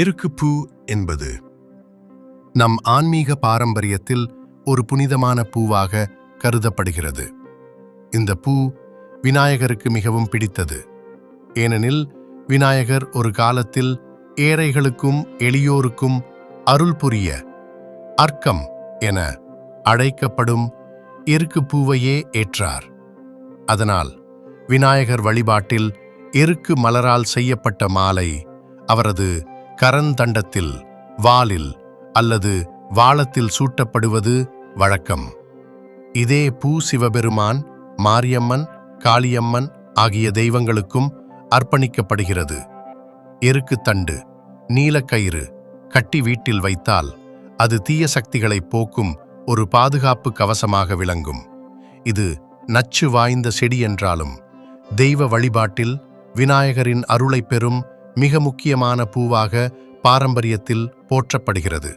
இருக்குப்பூ பூ என்பது. நம் ஆன்மீக பாரம்பரியத்தில் ஒரு புனிதமான பூவாக கருதப்படுகிறது. இந்த பூ விநாயகருக்கு மிகவும் பிடித்தது. ஏனெனில் விநாயகர் ஒரு காலத்தில் ஏழைகளுக்கும் எளியோருக்கும் அருள் புரிய அர்க்கம் என அழைக்கப்படும் எருக்குப்பூவையே ஏற்றார். அதனால் விநாயகர் வழிபாட்டில் எருக்கு மலரால் செய்யப்பட்ட மாலை அவரது கரந்தண்டத்தில் வாலில் அல்லது வாளத்தில் சூட்டப்படுவது வழக்கம். இதே பூ சிவபெருமான் மாரியம்மன் காளியம்மன் ஆகிய தெய்வங்களுக்கும் அர்ப்பணிக்கப்படுகிறது. எருக்கு தண்டு நீலக்கயிறு கட்டி வீட்டில் வைத்தால் அது தீய சக்திகளை போக்கும் ஒரு பாதுகாப்பு கவசமாக விளங்கும். இது நச்சு வாய்ந்த செடி என்றாலும் தெய்வ வழிபாட்டில் விநாயகரின் அருளைப் பெறும் மிக முக்கியமான பூவாக பாரம்பரியத்தில் போற்றப்படுகிறது.